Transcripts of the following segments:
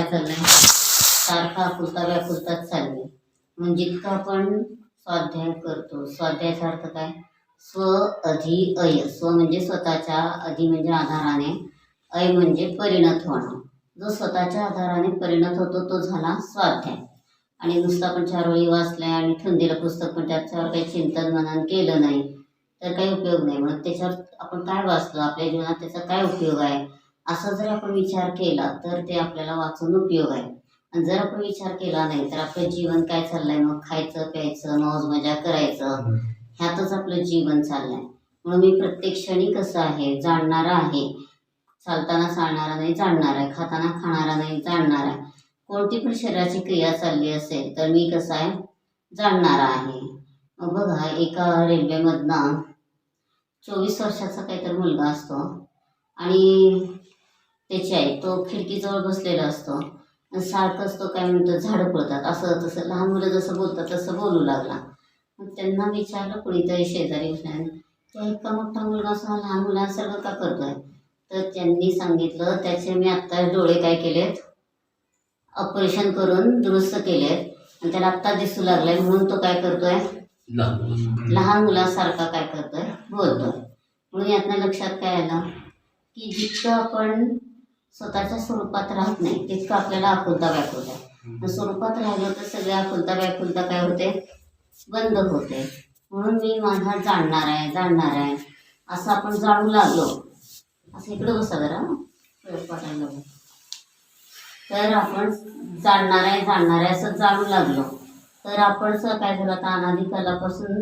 काय चाललंय सारखा आकुलता व्याकुलताच चालली. म्हणजे जितकं आपण स्वाध्याय करतो स्वाध्यायाचा अर्थ काय? स्व अधि अय. स्व म्हणजे स्वतःच्या अधि म्हणजे आधाराने. अय म्हणजे परिणत होणं. जो स्वतःच्या आधाराने परिणत होतो तो झाला स्वाध्याय. आणि नुसतं आपण चार वेळी वाचलंय आणि ठेवून पुस्तक पण त्याच्यावर काही चिंतन मनन केलं नाही तर काही उपयोग नाही. म्हणून त्याच्यावर आपण काय वाचलो? आपल्या जीवनात त्याचा काय उपयोग आहे? असा जर आपण विचार केला तर ते आपल्याला वाचून उपयोग आहे. आणि जर आपण विचार केला नाही तर आपलं जीवन काय चाललंय? मग खायचं प्यायचं मौज मजा करायचं. ह्यातच आपलं जीवन चाललंय. म्हणून मी प्रत्येक क्षणी कसं आहे? जाणणारा आहे. चालताना चालणारा नाही जाणणार आहे. खाताना खाणारा नाही जाणणार आहे. कोणती पण शरीराची क्रिया चालली असेल तर मी कसं आहे? जाणणारा आहे. मग बघा एका रेल्वेमधनं चोवीस वर्षाचा काहीतरी मुलगा असतो. आणि त्याची आई तो खिडकीजवळ बसलेला असतो. आणि सारखंच तो काय म्हणतो झाडं पडतात असं तसं. लहान मुलं जसं बोलतात तसं बोलू लागला. मग त्यांना विचारलं कुणीतरी शेजारी बसल्याने तो इतका मोठा मुलगा असं लहान मुलांसारखं का करतोय? तर त्यांनी सांगितलं त्याचे मी आत्ता डोळे काय केलेत? ऑपरेशन करून दुरुस्त केलेत. आणि त्याला आत्ता दिसू लागलाय म्हणून तो काय करतोय? लहान मुलासारखा काय करतोय? बोलतोय. म्हणून यातनं लक्षात काय आलं? की जितकं आपण स्वतःच्या स्वरूपात राहत नाही. तितकं आपल्याला आकुलता व्याकुलता स्वरूपात राहिलो तर सगळे आकुलता व्याकुलता काय होते? बंद होते. म्हणून मी माझा जाणणार आहे जाणणार आहे. असं आपण जाणू लागलो. असं इकडं बसा जरा वाटायला. तर आपण जाणणार आहे जाणणार आहे असं जाणू लागलो. तर आपण स- काय झालं आता? अनादिकालापासून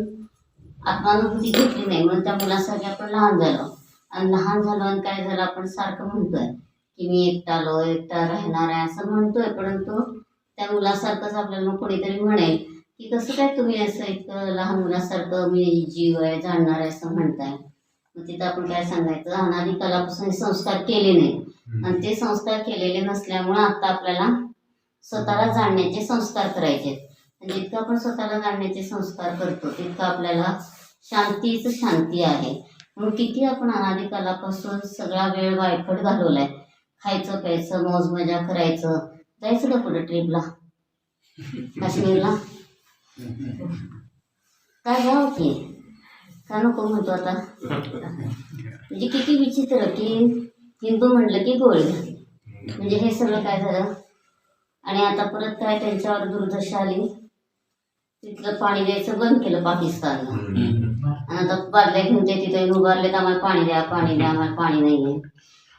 आत्मानुभूती घेतली नाही. म्हणून त्या मुलासाठी आपण लहान झालो. आणि लहान झालो आणि काय झालं? आपण सारखं म्हणतोय. की मी एकटा आलो एकटा राहणार आहे असं म्हणतोय परंतु त्या मुलासारखंच आपल्याला कोणीतरी म्हणेल की कसं काय तुम्ही असं एक लहान मुलासारखं मी जीव आहे जाणणार आहे असं म्हणताय? मग तिथं आपण काय सांगायचं? अनादिकालापासून हे संस्कार केले नाही आणि ते संस्कार केलेले नसल्यामुळं आता आपल्याला स्वतःला जाणण्याचे संस्कार करायचे. आणि जितकं आपण स्वतःला जाणण्याचे संस्कार करतो तितकं आपल्याला शांतीच शांती आहे. म्हणून किती आपण अनादिकालापासून सगळा वेळ वायफट घालवलाय. खायचं प्यायचं मौज मजा करायचं. जायचं का कुठं ट्रिपला काश्मीरला? काय जाऊ की का नको म्हणतो आता? म्हणजे किती विचित्र की हिंदू म्हणलं की गोळी म्हणजे हे सगळं काय झालं? आणि आता परत काय त्यांच्यावर दुर्दशा आली? तिथलं पाणी द्यायचं बंद केलं पाकिस्तानला आणि आता बादल्या घेऊन ते तिथे उभारले तर आम्हाला पाणी द्या पाणी द्या आम्हाला पाणी नाही आहे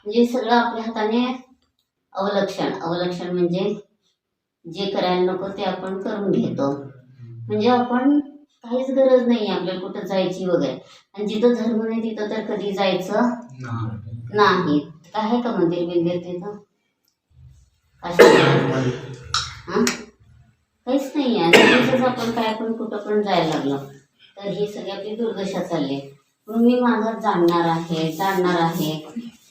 म्हणजे सगळं आपल्या हाताने अवलक्षण अवलक्षण म्हणजे जे करायला नको ते आपण करून घेतो. म्हणजे आपण काहीच गरज नाही आपल्याला कुठं जायची वगैरे. आणि जिथं धर्म नाही तिथं तर कधी जायचं नाही. काय आहे का मंदिर बिंदिर तिथं? हां? काहीच नाही आहे. आणि आपण काय पण कुठं पण जायला लागलो तर ही सगळी आपली दुर्दशा चालली. म्हणून मी माझा जाणणार आहे जाणणार आहे.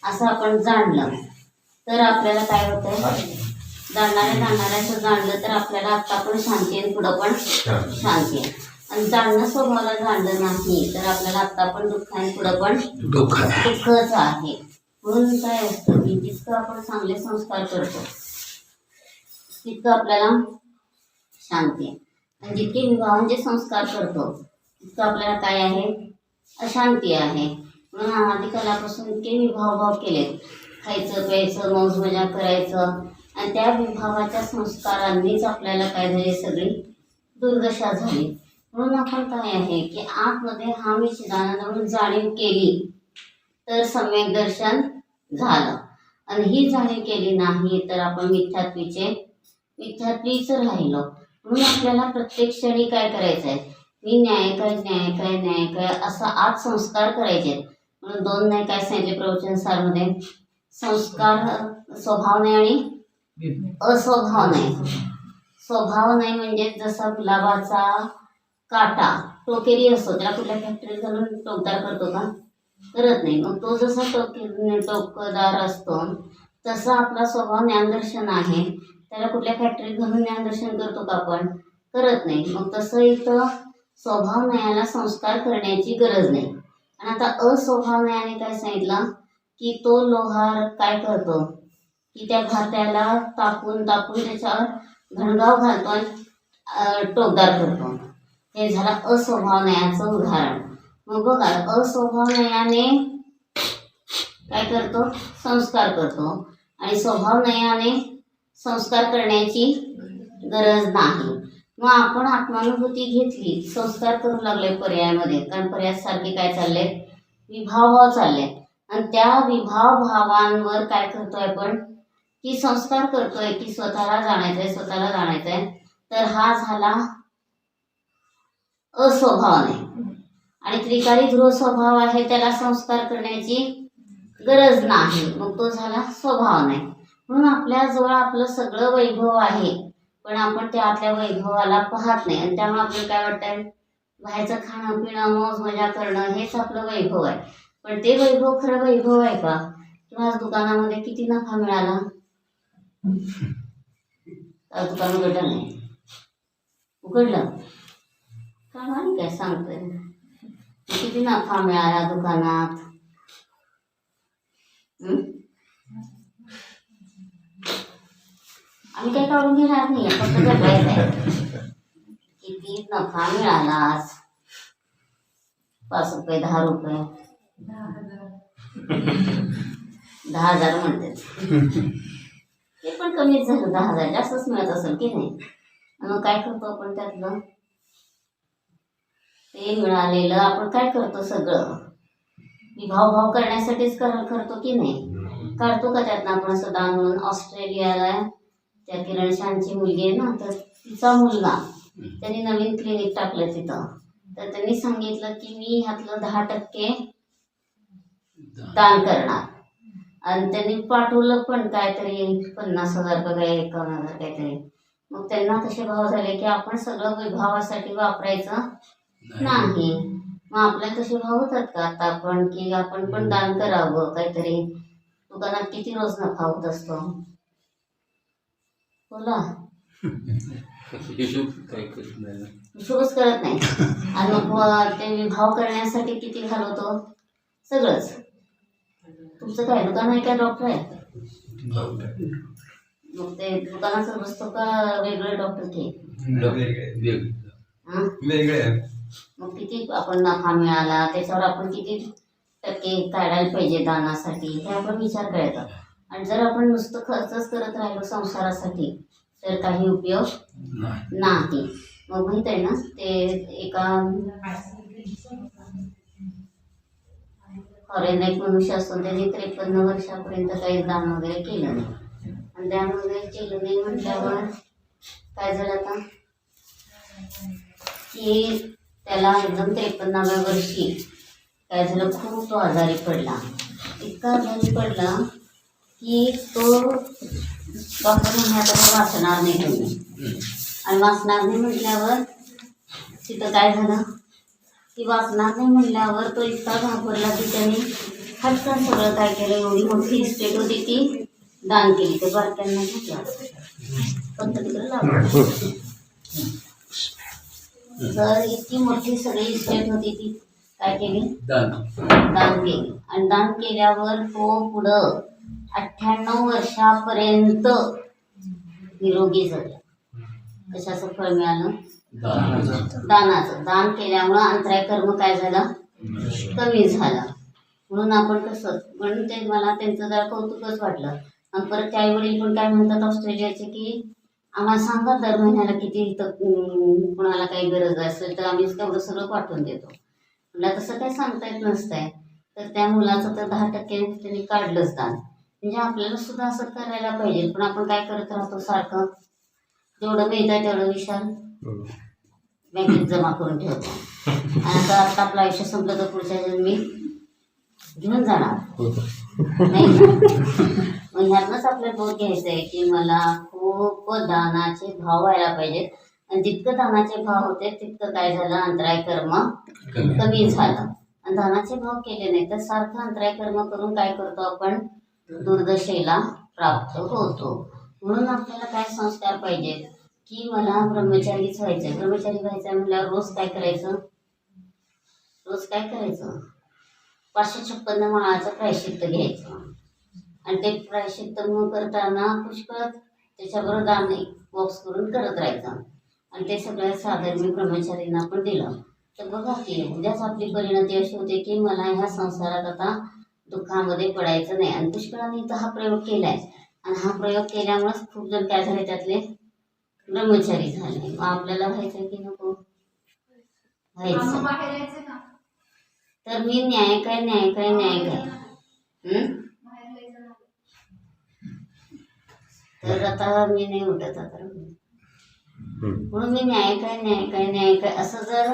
असं आपण जाणलं. तर आपल्याला काय होतंय? जाणणाऱ्या जाणणाऱ्याचं जाणलं तर आपल्याला आत्ता पण शांती आहे पुढं पण शांती. आहे. आणि जाणणं स्वभावाला जाणलं नाही तर आपल्याला आत्ता पण दुःख आहे आणि पुढं पण दुःखच आहे. म्हणून काय असतं की जितकं आपण चांगले संस्कार करतो तितकं आपल्याला शांती आहे. आणि जितके विवाहांचे संस्कार करतो तितकं आपल्याला काय आहे? अशांती आहे. म्हणून आदिकालापासून इतके विभावभाव केले खायचं प्यायचं मौज मजा करायचं. आणि त्या विभावाच्या संस्कारांनीच आपल्याला काय झाली सगळी दुर्दशा झाली. म्हणून आपण काय आहे की आतमध्ये हा मी चिदानंद म्हणून जाणीव केली तर सम्यक दर्शन झालं. आणि ही जाणीव केली नाही तर आपण मिथ्यात्वीचे मिथ्यात्वीच राहिलो. म्हणून आपल्याला प्रत्येक क्षणी काय करायचं आहे मी न्याय काय न्याय काय न्याय काय असा आज संस्कार करायचे आहेत. म्हणून दोन नाही काय सांगितले प्रवचन सारमध्ये? संस्कार स्वभाव नाही आणि अस्वभाव नाही. स्वभाव नाही म्हणजे जसा गुलाबाचा काटा टोकेरी असतो त्याला कुठल्या फॅक्टरीत घालून टोकदार करतो का? करत नाही. मग तो जसा टोके टोकदार असतो तसा आपला स्वभाव ज्ञानदर्शन आहे. त्याला कुठल्या फॅक्टरीत घालून ज्ञानदर्शन करतो का आपण? करत नाही. मग तसं इथं स्वभाव न्यायाला संस्कार करण्याची गरज नाही. आणि आता अस्वभाव काय सांगितलं? की तो लोहार काय करतो? की त्या भात्याला तापून तापून त्याच्यावर घणगाव घालतो आणि टोकदार करतो. हे झालं अस्वभावनयाचं उदाहरण. मग बघा अस्वभावनयाने काय करतो? संस्कार करतो. आणि स्वभावनयाने संस्कार करण्याची गरज नाही. मग आपण आत्मानुभूती घेतली संस्कार करू लागले पर्यायामध्ये. कारण पर्याय सारखे काय चालले? विभाव चालले. आणि त्या विभाव भावांवर काय करतोय आपण? की संस्कार करतोय की स्वतःला जाणायचंय स्वतःला जाणायचंय. तर हा झाला अस्वभावाने. आणि त्रिकारी ध्रुव स्वभाव आहे त्याला संस्कार करण्याची गरज नाही. मग तो झाला स्वभाव नाही म्हणून आपल्याजवळ आपलं सगळं वैभव आहे. पण आपण त्या आपल्या वैभवाला पाहत नाही. आणि त्यामुळे आपल्याला काय वाटतंय? बाहेरचं खाणं पिणं मौज मजा करणं हेच आपलं वैभव आहे. पण ते वैभव खरं वैभव आहे का? किंवा आज दुकानामध्ये किती नफा मिळाला? दुकान उघडलं नाही. उघडलं? का नाही काय सांगतोय? किती नफा मिळाला दुकानात? आम्ही काही काढून घेणार नाही. फक्त जगवायचं आहे किती नफा मिळाला आज. पाच रुपये दहा रुपये. दहा हजार म्हणते ते पण कमीच झालं. दहा हजार जास्तच मिळत असेल की नाही? मग काय करतो आपण त्यातलं? ते मिळालेलं आपण काय करतो सगळं? मी भाव भाव करण्यासाठीच कर करतो की नाही? काढतो का त्यातनं आपण असं दान म्हणून ऑस्ट्रेलियाला त्या किरण शानची मुलगी आहे ना तर तिचा मुलगा. त्यांनी नवीन क्लिनिक टाकलं तिथं. तर त्यांनी सांगितलं की मी ह्यातलं दहा टक्के दान करणार. आणि त्यांनी पाठवलं पण काहीतरी पन्नास हजार का एकावन्न हजार काहीतरी. मग त्यांना तसे भाव झाले की आपण सगळं विभावासाठी वापरायचं नाही. मग आपल्याला तसे भाव होतात का? आता आपण की आपण पण दान करावं काहीतरी. दुकानात किती रोज नफा होत असतो? बोला. हिशोब काय करत नाही ना. हिशोबच करत नाही. आणि मग ते विभाव करण्यासाठी किती घालवतो? सगळंच. तुमचं काय दुकान आहे का डॉक्टर आहे? मग ते दुकानाचं बसतो का वेगळे डॉक्टर ते वेग हां? वेगळे. आहे मग किती आपण नफा मिळाला त्याच्यावर आपण किती टक्के काढायला पाहिजे दानासाठी? हे आपण विचार करायचा. आणि जर आपण नुसतं खर्चच करत राहिलो संसारासाठी तर काही उपयोग नाही. मग माहीत आहे ना ते एका फॉरेन एक मनुष्य असतो त्याने त्रेपन्न वर्षापर्यंत काही दान वगैरे केलं नाही. आणि दान वगैरे केलं नाही म्हटल्यावर काय झालं आता? की त्याला एकदम त्रेपन्नाव्या वर्षी काय झालं? खूप तो आजारी पडला. इतका आजारी पडला की तो डॉक्टर म्हणाला वाचणार नाही तुम्ही आणि वाचणार नाही म्हटल्यावर तिथं काय झालं? ती वाचणार नाही म्हटल्यावर तो इतका घाबरला की त्याने हटकन सगळं काय केलं? एवढी मोठी इस्टेट होती ती दान केली. ते बारक्यांना घेतला. तिकडे लागलं तर इतकी मोठी सगळी इस्टेट होती ती. काय केली? दान. दान केली. आणि दान केल्यावर तो पुढं अठ्ठ्याण्णव वर्षापर्यंत निरोगी झाला. कशाचं फळ मिळालं? दान दानाचं. दान केल्यामुळं अंतराय कर्म काय झालं? कमी झालं. म्हणून आपण कसं म्हणून ते मला त्यांचं जरा कौतुकच वाटलं. आणि परत त्या वडील पण काय म्हणतात ऑस्ट्रेलियाचे की आम्हाला सांगा दर महिन्याला किती इथं कुणाला काही गरज असेल तर आम्ही तेवढं सगळं पाठवून देतो. मला तसं काय सांगता येत नसतंय. तर त्या मुलाचं तर दहा टक्के त्यांनी काढलंच दान. म्हणजे आपल्याला सुद्धा असं करायला पाहिजे. पण आपण काय करत राहतो सारखं? जेवढं मिळतं तेवढं विशाल बँकेत जमा करून ठेवतो. आणि आता आता आपलं आयुष्य संपलं तर पुढच्या जन्मी घेऊन जाणार. नाही मग ह्यातनंच आपल्याला बोध घ्यायचं आहे की मला खूप दानाचे भाव व्हायला पाहिजेत. आणि जितकं दानाचे भाव होते तितकं काय झालं? अंतराय कर्म कमी. कमी झालं. आणि दानाचे भाव केले नाही तर सारखं अंतराय कर्म करून काय करतो आपण? दुर्दशेला प्राप्त होतो. म्हणून आपल्याला काय संस्कार पाहिजेत? की मला ब्रह्मचारीच व्हायचंय. ब्रह्मचारी व्हायचं म्हटल्यावर रोज काय करायचं? रोज काय करायचं? पाचशे छप्पन्न माळाचं प्रायश्चित्त घ्यायचं. आणि ते प्रायश्चित्त मग करताना पुष्कळ त्याच्याबरोबर दान एक बॉक्स करून करत राहायचं. आणि ते सगळ्या साधन मी ब्रह्मचारींना पण दिलं. तर बघा की उद्याच आपली परिणती अशी होते की मला ह्या संसारात आता दुःखामध्ये पडायचं नाही. आणि पुष्कळाने इथं हा प्रयोग केलाय. आणि हा प्रयोग केल्यामुळेच खूप जण काय झाले त्यातले ब्रह्मचारी झाले. मग आपल्याला व्हायचं की नको? व्हायचं बाहेर यायचं का तर मी न्याय काय न्याय काय न्याय काय? हं? तर आता मी नाही उठत आता. म्हणून मी न्याय काय न्याय काय न्याय काय? असं जर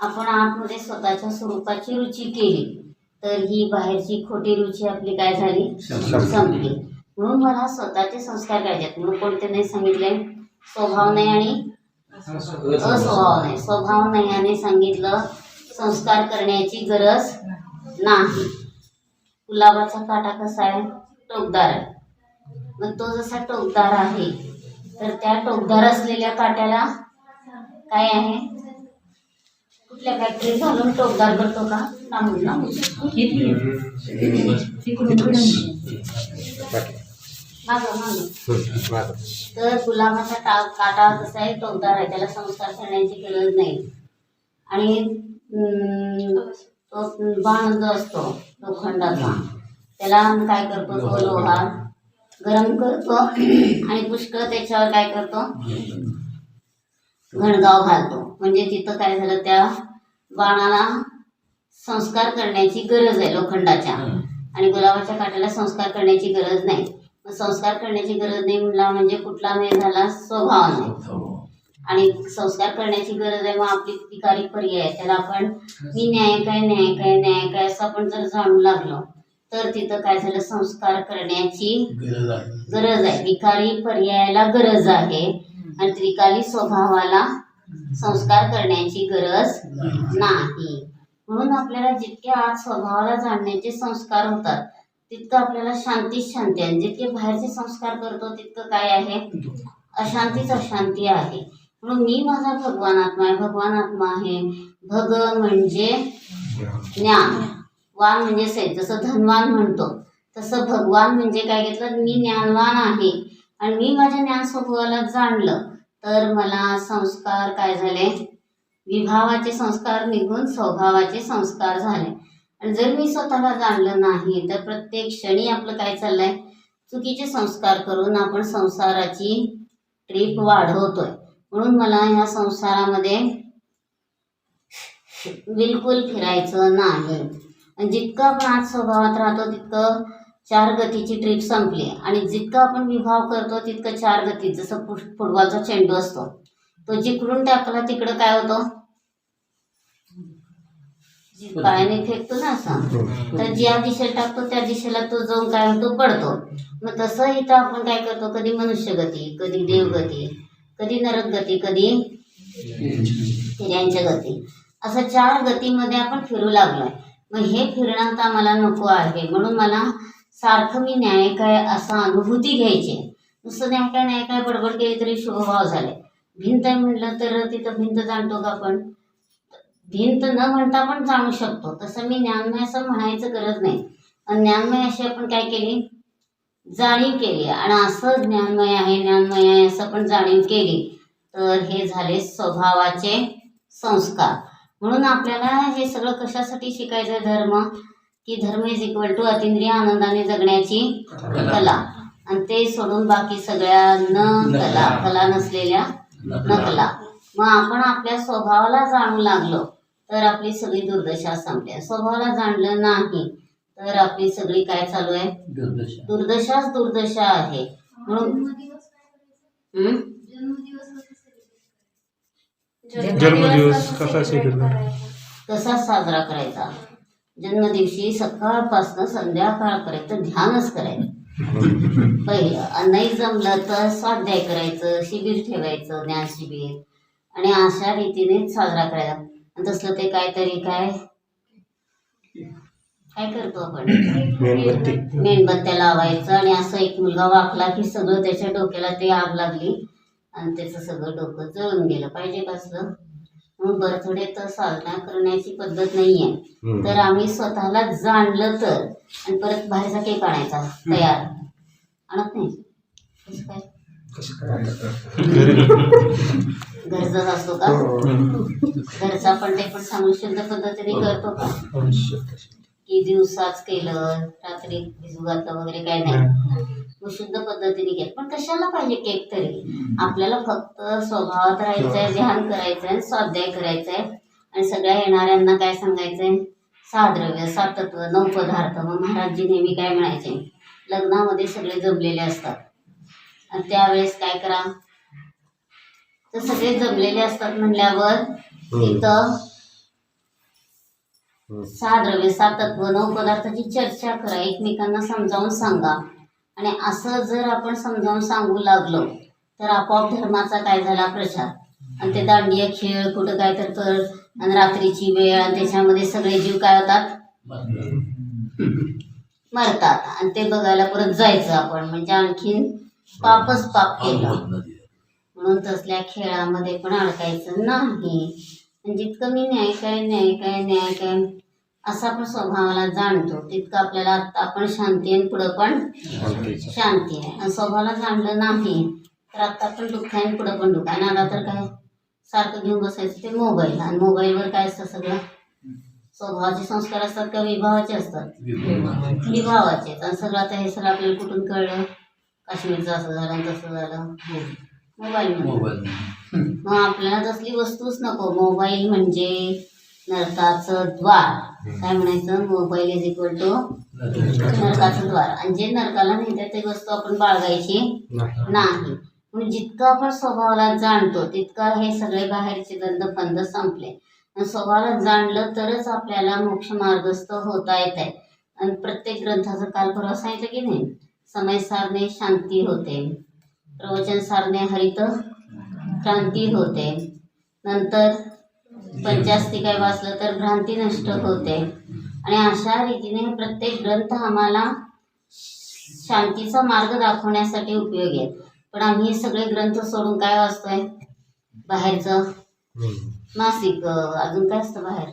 आपण आतमध्ये स्वतःच्या स्वरूपाची रुची केली तर ही बाहेरची खोटी रुची आपली काय झाली? संपली. म्हणून मला स्वतःचे संस्कार करायचे म्हणून कोणते नाही सांगितले? स्वभाव नाही आणि अस्वभाव नाही. स्वभाव नाही आणि सांगितलं संस्कार करण्याची गरज नाही. गुलाबाचा काटा कसा आहे? टोकदार आहे. मग तो जसा टोकदार आहे तर त्या टोकदार असलेल्या काट्याला काय आहे? कुठल्या फॅक्टरी घालून टोकदार करतो का? लांबून लांबून मागं मागं. तर गुलाबाचा टा काटा कसा आहे टोकदार आहे त्याला संस्कार करण्याची गरज नाही. आणि तो बाण जो असतो लोखंडाचा त्याला काय करतो तो लोहा गरम करतो आणि पुष्कळ त्याच्यावर काय करतो? घणगाव घालतो. म्हणजे तिथं काय झालं त्या बाणाला संस्कार करण्याची गरज आहे लोखंडाच्या. आणि गुलाबाच्या काट्याला संस्कार करण्याची गरज नाही. मग संस्कार करण्याची गरज नाही म्हणला म्हणजे कुठला नाही झाला? स्वभाव नाही. आणि संस्कार करण्याची गरज आहे मग आपली विकारी पर्याय आहे. त्याला आपण मी न्याय काय न्याय काय न्याय काय असं आपण जर जाणू लागलो तर तिथं काय झालं? संस्कार करण्याची गरज आहे. गरज आहे. विकारी पर्यायाला गरज आहे. आणि त्रिकाली स्वभावाला संस्कार करण्याची गरज नाही. म्हणून आपल्याला जितके आत स्वभावाला जाणण्याचे संस्कार होतात तितकं आपल्याला शांतीच शांती आहे. जितके बाहेरचे संस्कार करतो तितकं काय आहे? अशांतीच अशांती आहे. म्हणून मी माझा भगवान आत्मा आहे. भगवान आत्मा आहे. भग म्हणजे ज्ञान. वान म्हणजे सैत. जसं धनवान म्हणतो तसं भगवान म्हणजे काय घेतलं? मी ज्ञानवान आहे. आणि मी माझ्या ज्ञान स्वभावाला जाणलं तर मला संस्कार काय झाले? विभावाचे संस्कार निघून स्वभावाचे संस्कार झाले. आणि जर मी स्वतःला जाणलं नाही तर प्रत्येक क्षणी आपलं काय चाललंय? चुकीचे संस्कार करून आपण संसाराची ट्रीप वाढवतोय. म्हणून मला ह्या संसारामध्ये बिलकुल फिरायचं नाही. जितकं आपण आज स्वभावात राहतो तितकं चार गतीची ट्रीप संपली. आणि जितकं आपण विभाव करतो तितकं चार गती. जसं फुटबॉलचा चेंडू असतो. तो जिकडून टाकला तिकडं काय होतो? पायाने फेकतो ना असं. तर ज्या दिशेला टाकतो त्या दिशेला तो जाऊन काय होतो? पडतो. मग तसं इथं आपण काय करतो? कधी मनुष्य गती कधी देवगती कधी नरक गती कधी स्त्रियांच्या गती. असं चार गतीमध्ये आपण फिरू लागलोय. मग हे फिरणं आता मला नको आहे. म्हणून मला सारखं मी न्याय काय असा अनुभूती घ्यायची. नुसतं न्याय काय न्याय काय बडबड केली तरी शुभभाव झाले. भिंत म्हटलं तर तिथं भिंत जाणतो का आपण? भिंत न म्हणता पण जाणू शकतो. तसं मी ज्ञानमय असं म्हणायचं गरज नाही. आणि ज्ञानमय अशी आपण काय केली? जाणीव केली. आणि असं ज्ञानमय आहे ज्ञानमय आहे असं पण जाणीव केली. तर हे झाले स्वभावाचे संस्कार. म्हणून आपल्याला हे सगळं कशासाठी शिकायचं आहे धर्म. की धर्म इज इक्वल टू अतिंद्रिय आनंदाने जगण्याची कला. आणि ते सोडून बाकी सगळ्या न कला. कला. नसलेल्या नकला मग आपण आपल्या स्वभावाला जाणू लागलो तर आपली सगळी दुर्दशा संपल्या. स्वभावाला जाणलं नाही तर आपली सगळी काय चालू आहे? दुर्दशा. दुर्दशाच दुर्दशा आहे. म्हणून जन्मदिवस काय करायचा हं? जन्मदिवस कसं celebrate जन्मदिवस कसा सेलिब्रेट कसा साजरा करायचा. जन्मदिवशी सकाळपासून संध्याकाळपर्यंत ध्यानच करायचं. पहिलं नाही जमलं तर स्वाध्याय करायचं शिबिर ठेवायचं ज्ञान शिबिर. आणि अशा रीतीने साजरा करायचा. आणि तसलं ते काहीतरी काय? काय करतो आपण? मेणबत्ती. मेणबत्त्या लावायचं आणि असं एक मुलगा वाकला की सगळं त्याच्या डोक्याला ते आग लागली. आणि त्याचं सगळं डोकं जळून गेलं. पाहिजे का असलं? म्हणून बर्थडे तर साजरा करण्याची पद्धत नाही आहे. तर आम्ही स्वतःला जाणलं तर आणि परत बाहेरचा केक आणायचा तयार. आणत नाही. कसं काय? घरचाच असतो का? घरचा पण ते पण सांगू शुद्ध पद्धतीने करतो का? की दिवसाच केलं रात्री भिजू घातलं वगैरे काय नाही. शुद्ध पद्धतीने केलं पण कशाला पाहिजे केक तरी? आपल्याला फक्त स्वभावात राहायचंय ध्यान करायचंय स्वाध्याय करायचंय. आणि सगळ्या येणाऱ्यांना काय सांगायचंय? साद्रव्य सातत्व नऊ पदार्थ मग महाराजजी नेहमी काय म्हणायचे? लग्नामध्ये सगळे जमलेले असतात. आणि त्यावेळेस काय करा? तर सगळे जमलेले असतात म्हणल्यावर तिथं सहा द्रव्य सातत्व नऊ पदार्थाची चर्चा करा. एकमेकांना समजावून सांगा. आणि असं जर आपण समजावून सांगू लागलो तर आपोआप धर्माचा काय झाला? प्रचार. आणि ते दांडिया खेळ कुठं काय तर तर आणि रात्रीची वेळ आणि त्याच्यामध्ये सगळे जीव काय होतात? मरतात. आणि ते बघायला परत जायचं आपण. म्हणजे आणखीन पापच पाप केलं. म्हणून तसल्या खेळामध्ये पण अडकायचं नाही. म्हणजे जितकं मी न्याय काय न्याय काय न्याय काय असा आपण स्वभावाला जाणतो तितकं आपल्याला आत्ता आपण शांती आणि पुढं पण शांती आहे. आणि स्वभावाला जाणलं नाही तर आत्ता पण दुःख आहे आणि पुढं पण दुःख आहे. आणि आता तर काय सारखं घेऊन बसायचं ते मोबाईल आणि मोबाईलवर काय असतं सगळं? स्वभावाचे संस्कार असतात का विभावाचे असतात? विभावाचे. आणि सगळं आता हे सगळं आपल्याला कुठून कळलं? काश्मीरचं असं झालं आणि तसं झालं. मोबाईल मग आपल्याला तसली वस्तूच नको. मोबाईल म्हणजे नरकाचं द्वार. काय म्हणायचं? मोबाईल इज इक्वल टू नरकाचं द्वार आणि जे नरकाला नेते ते वस्तू आपण बाळगायची नाही. म्हणून जितकं आपण स्वभावाला जाणतो तितकं हे सगळे बाहेरचे गंध बंद संपले. आणि स्वभावाला जाणलं तरच आपल्याला मोक्ष मार्गस्थ होता येत आहे आणि प्रत्येक ग्रंथाचं काल परवा सांगितलं की नाही? समय सारणे शांती होते. प्रवचन सारणे हरित क्रांती होते. नंतर पंचास्ती काय वाचलं तर भ्रांती नष्ट होते. आणि अशा रीतीने प्रत्येक ग्रंथ आम्हाला शांतीचा मार्ग दाखवण्यासाठी उपयोगी आहे पण आम्ही सगळे ग्रंथ सोडून काय वाचतोय? बाहेरचं? मासिक. अजून काय असतं बाहेर?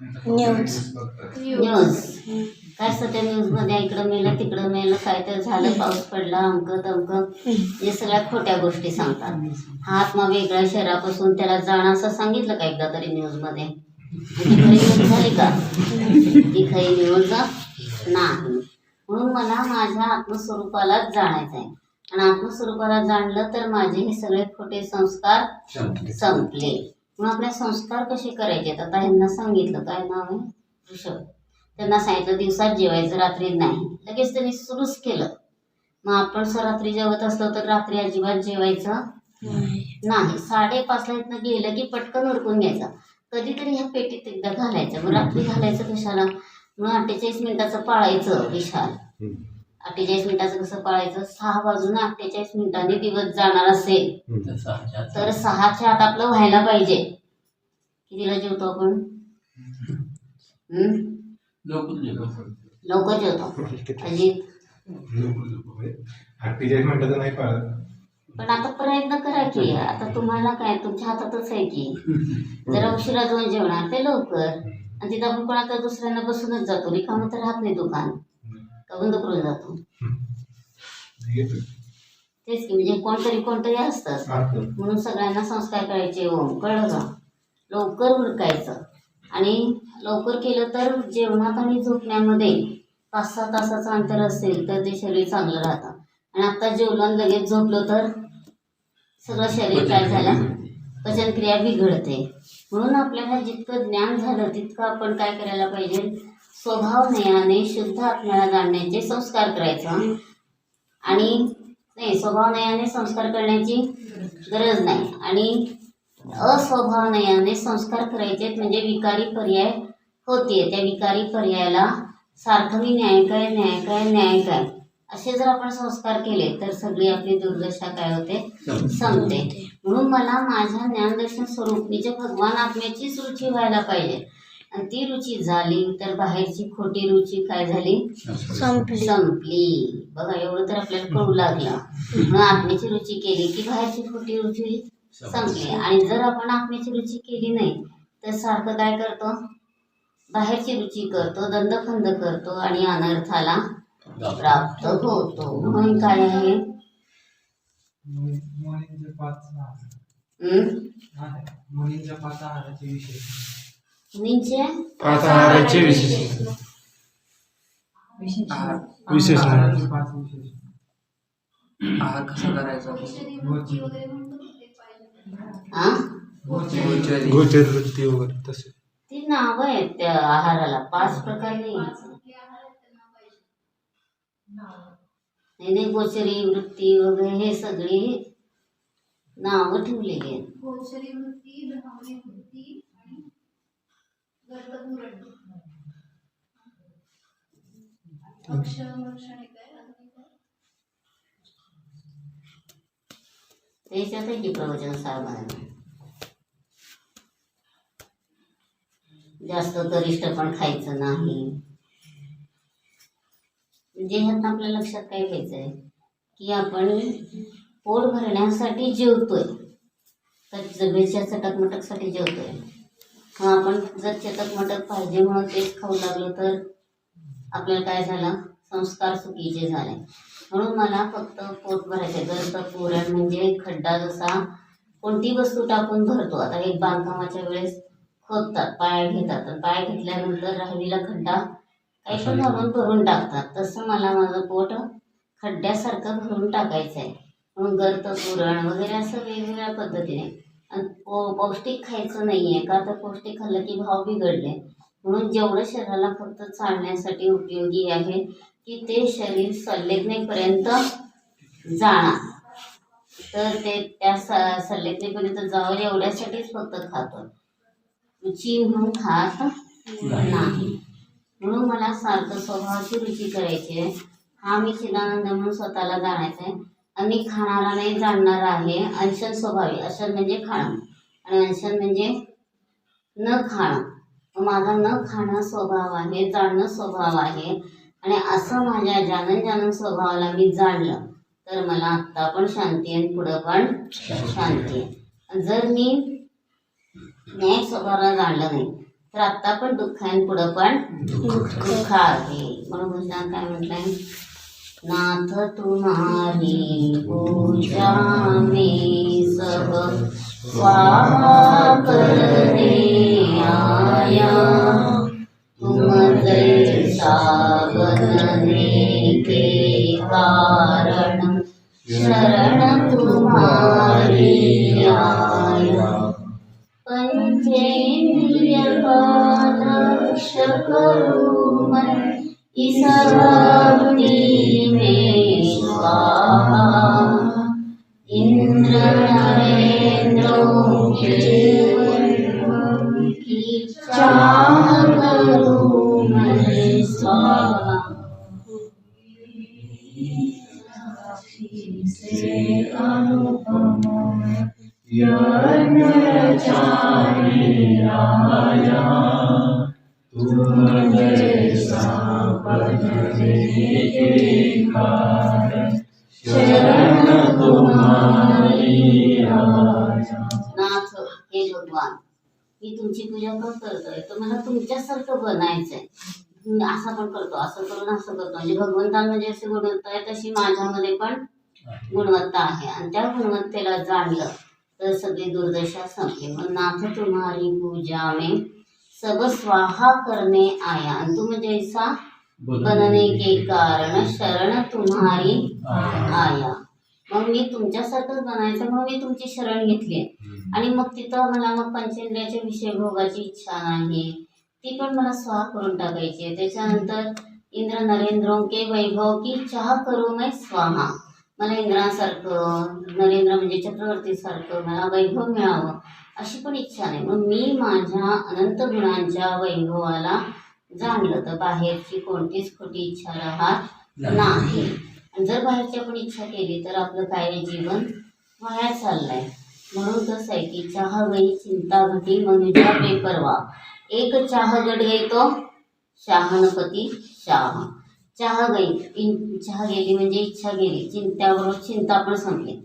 न्यूज न्यूज काय असतं त्या न्यूजमध्ये इकडं मेलं तिकडं मेलं काय तर झालं पाऊस पडला अमक तमक हे सगळ्या खोट्या गोष्टी सांगतात. हा आत्मा वेगळ्या शहरापासून त्याला जाणं असं सांगितलं का एकदा तरी न्यूजमध्ये मध्ये? न्यूज झाली का? ती खरी न्यूज नाही. म्हणून मला माझ्या आत्मस्वरूपालाच जाणायचं आहे. आणि आत्मस्वरूपाला जाणलं तर माझे हे सगळे खोटे संस्कार संपले. मग आपले संस्कार कसे करायचे? आता ह्यांना सांगितलं काय नाव आहे? ऋषभ. त्यांना सांगितलं दिवसात जेवायचं रात्री नाही. लगेच त्यांनी सुरूच केलं. मग आपण सर रात्री जेवत असलो तर रात्री अजिबात जेवायचं नाही. साडेपाचला इथनं गेलं की पटकन उरकून घ्यायचं. कधीतरी ह्या पेटीत एकदा घालायचं. मग रात्री घालायचं कशाला? मग अठ्ठेचाळीस मिनिटाचं पाळायचं विशाल. अठ्ठेचाळीस मिनिटाचं कसं पाळायचं? सहा वाजून अठ्ठेचाळीस मिनिटांनी दिवस जाणार असेल. तर सहाच्या आत. आपलं व्हायला पाहिजे. कितीला जेवतो आपण? लवकर जेवतो. अजित? अठ्ठेचाळीस मिनिटाचं नाही पाळत. पण आता प्रयत्न करा की. आता तुम्हाला काय? तुमच्या हातातच आहे की. जरा उशिरा जाऊन जेवणार ते लवकर. आणि तिथं आपण कोणाला दुसऱ्यांना बसूनच जातो. रिकामं तर राहत नाही दुकान. बंद करून जातो. तेच की म्हणजे कोणतरी कोणतरी असतं म्हणून सगळ्यांना संस्कार करायचे हो. कळलं का? लवकर उरकायचं आणि लवकर केलं तर जेवणात आणि झोपण्यामध्ये पाच सहा तासाचं अंतर असेल तर ते शरीर चांगलं राहतं. आणि आत्ता जेवलं आणि लगेच झोपलं तर सगळं शरीर काय झालं? पचनक्रिया बिघडते. म्हणून आपल्याला जितकं ज्ञान झालं तितकं आपण काय करायला पाहिजे? स्वभाव नयाने शुद्ध आत्म्याला जाणण्याचे संस्कार करायचं. आणि नाही स्वभाव नयाने संस्कार करण्याची गरज नाही. आणि अस्वभाव नयाने संस्कार करायचे म्हणजे विकारी पर्याय होते त्या विकारी पर्यायाला सारखं मी न्याय काय न्याय काय न्याय काय असे जर आपण संस्कार केले तर सगळी आपली दुर्दशा काय होते? संपते. म्हणून मला माझ्या ज्ञानदर्शन स्वरूपीच्या भगवान आत्म्याचीच रुची व्हायला पाहिजे आणि ती रुची झाली तर बाहेरची खोटी रुची काय झाली? संपली. संपली. बघा एवढं तर आपल्याला कळू लागलं. मग आत्म्याची रुची केली की बाहेरची खोटी रुची संपली. आणि जर आपण आत्म्याची रुची केली नाही तर सारखं काय करतो? बाहेरची रुची करतो दंदखंद करतो आणि अनर्थाला प्राप्त होतो. म्हणून काय आहे? पाच हं? आहे मुलींच्या पाच आहाराचे विषय पाच आहाराचे विशेष विशेष आहार कसा करायचा? हा? गोचरी. गोचर वृत्ती वगैरे तसे. ती नावं आहेत त्या आहाराला. पाच प्रकार नाही, गोचरी वृत्ती वगैरे हे सगळी नावं ठेवलेली आहेत. गोचरी वृत्ती धावणी वृत्ती आणि गर्तपुरण अक्षर लक्षण एक आहे अजून एक आहे. त्याच्यात त्याच्यातही की प्रवचन साहेबांना जास्त गरिष्ठ पण खायचं नाही. म्हणजे ह्यात आपल्या लक्षात काय घ्यायचं आहे की आपण पोट भरण्यासाठी जेवतोय. तर जबेच्या चटकमटकसाठी जेवतोय. मग आपण जर चटकमटक पाहिजे म्हणून तेच खाऊ लागलो तर आपल्याला काय झालं? संस्कार चुकीचे झाले. म्हणून मला फक्त पोट भरायचं गर्द पुरण म्हणजे खड्डा जसा कोणती वस्तू टाकून भरतो. आता एक बांधकामाच्या वेळेस खोदतात पाया घेतात. आणि पाया घेतल्यानंतर राहिलेला खड्डा काही पण घालून भरून टाकतात. तसं मला माझं पोट खड्ड्यासारखं भरून टाकायचं आहे म्हणून गर्द पुरण वगैरे असं वेगवेगळ्या पद्धतीने. पौष्टिक खायचं नाही आहे का? तर पौष्टिक खाल्लं की भाव बिघडले. म्हणून जेवढं शरीराला फक्त चालण्यासाठी उपयोगी आहे की ते शरीर संलेखनेपर्यंत जाणार. तर ते त्या संलेखनेपर्यंत जावं एवढ्यासाठीच फक्त खातो. रुची म्हणून खात नाही. म्हणून मला सारखं स्वभावाची रुची करायची आहे. हा मी चिदानंद म्हणून स्वतःला जाणायचं आहे आणि खाणारा नाही जाणणारा आहे. अंशन स्वभावी अंशन म्हणजे खाणं. आणि अंशन म्हणजे न खाणं. माझा न खाणं स्वभाव आहे जाणणं स्वभाव आहे. आणि असं माझ्या जानन जानन स्वभावाला मी जाणलं तर मला आत्ता पण शांती आहे आणि पुढं पण शांती आहे. जर मी न्याय स्वभावाला जाणलं नाही तर आत्ता पण दुःख आहे आणि पुढं पण दुःख आहे. म्हणून काय म्हटलंय? नाथ तुम्हारी पूजा में सब स्वाहा करने आया। तुम जैसा बनने के कारण शरण तुम्हारी आया। पंचेन्द्रिय का लक्ष करूँ मैं इस भक्ति में स्वाहा इंद्र नरेंद्रों के मन की चाह करूँ मैं स्वाहा नाथ हे भगवान मी तुमची पूजा पण करतोय तुम्हाला तुमच्यासारखं बनायचंय. मी असं पण करतो असं करून असं करतो. म्हणजे भगवंतांमध्ये म्हणजे अशी गुणवत्ता आहे तशी माझ्यामध्ये पण गुणवत्ता आहे. आणि त्या गुणवत्तेला जाणलं तर सगळी दुर्दशा संपली. मग नाथ तुम्हारी पूजा में सब स्वाहा करने आया. तुम जैसा बनने के कारण शरण तुम्हारी आया. मग मी तुमच्यासारखंच बनायचं मग मी तुमची शरण घेतली. आणि मग तिथं मला मग पंचेंद्रियाच्या विषय भोगाची इच्छा नाही. ती पण मला स्वाहा करून टाकायची. आहे त्याच्यानंतर इंद्र नरेंद्रों के वैभव की चाह करू मैं स्वाहा. मला इंद्रासारखं नरेंद्र म्हणजे चक्रवर्तीसारखं मला वैभव मिळावं. अशी पण इच्छा नाही. मग मी माझ्या अनंत गुणांच्या वैभवाला जाणलं तर बाहेरची कोणतीच खोटी इच्छा राहत नाही. आणि जर बाहेरची आपण इच्छा केली तर आपलं काय जीवन वाया चाललंय. म्हणून कसं आहे की चहा गई चिंता घटी मनुजा बेपरवा. एक चाह गट गई तो शहानपती शाह चहा गई चहा गेली म्हणजे इच्छा गेली चिंत्याबरोबर चिंता पण संपली.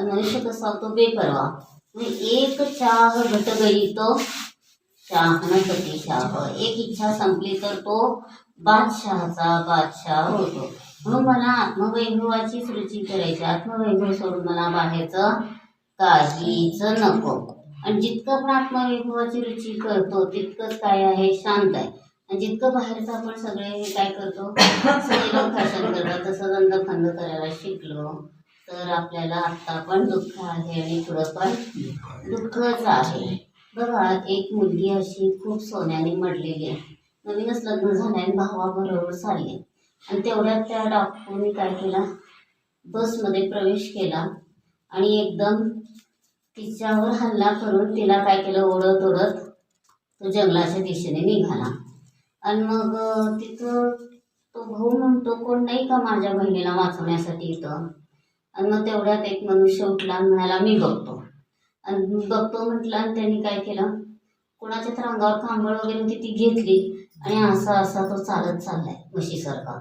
मनुष्य कसा होतो बेपरवा. मी एक चाह घट गई तो कटी शाह एक इच्छा संपली तर तो बादशहाचा बादशाह होतो. म्हणून मला आत्मवैभवाचीच रुची करायची. आत्मवैभव सोडून मला बाहेरचं काहीच नको. आणि जितकं आपण आत्मवैभवाची रुची करतो तितकंच काय आहे? शांत आहे. आणि जितकं बाहेरचं आपण सगळे काय करतो? सगळे लोक फॅशन तसं तसं दंडखंड करायला शिकलो. तर आपल्याला आत्ता पण दुःख आहे आणि पुढं पण दुःखच आहे. बघा एक मुलगी अशी खूप सोन्याने मडलेली आहे. नवीनच लग्न झालं आणि भावाबरोबर चालले आणि तेवढ्यात त्या डॉक्टरने काय केला? बसमध्ये प्रवेश केला आणि एकदम तिच्यावर हल्ला करून तिला काय केलं? ओढत ओढत तो जंगलाच्या दिशेने निघाला. आणि मग तिथं तो भाऊ म्हणतो कोण नाही का माझ्या बहिणीला वाचवण्यासाठी इथं? आणि मग तेवढ्यात एक मनुष्य उठला म्हणाला मी बघतो. आणि मी बघतो म्हटलं आणि त्यांनी काय केलं? कुणाच्या तर अंगावर कांबळ वगैरे होती ती घेतली आणि असा असा तो चालत चाललाय म्हशीसारखा.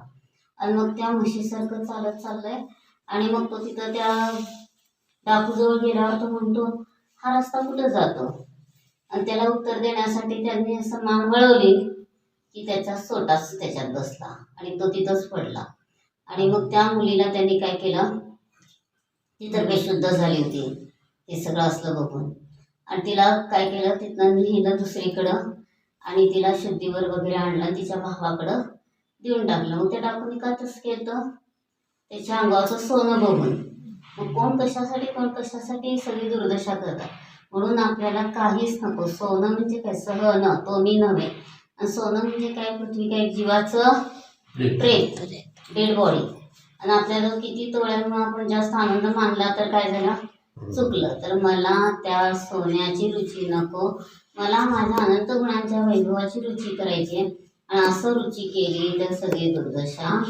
आणि मग त्या म्हशीसारखं चालत चाललाय आणि मग तो तिथं त्या डाकूजवळ गेल्यावर तो म्हणतो हा रस्ता कुठं जातो? आणि त्याला उत्तर देण्यासाठी त्यांनी असं मान वळवली की त्याचा सोटाच त्याच्यात बसला आणि तो तिथंच पडला. आणि मग त्या मुलीला त्यांनी काय केलं? ती तर बेशुद्ध झाली होती. ते सगळं असलं बघून. आणि तिला काय केलं? तिथनं नेलं दुसरीकडं आणि तिला शुद्धीवर वगैरे आणलं आणि तिच्या भावाकडं देऊन टाकलं. मग त्या टाकून का तसं केलं त्याच्या अंगावरचं सोनं बघून. मग कोण कशासाठी कोण कशासाठी सगळी दुर्दशा करतात. म्हणून आपल्याला काहीच नको. सोनं म्हणजे काय? सहन. तो मी नव्हे. आणि सोनं म्हणजे काय? पृथ्वी काय? जीवाचं प्रेत. Dead body. आणि आपल्याला किती तोळ्यांमुळे आपण जास्त आनंद मानला तर काय झालं? चुकलं. तर मला त्या सोन्याची रुची नको. मला माझ्या अनंत गुणांच्या वैभवाची रुची करायची आहे. आणि असं रुची केली तर सगळी दुर्दशा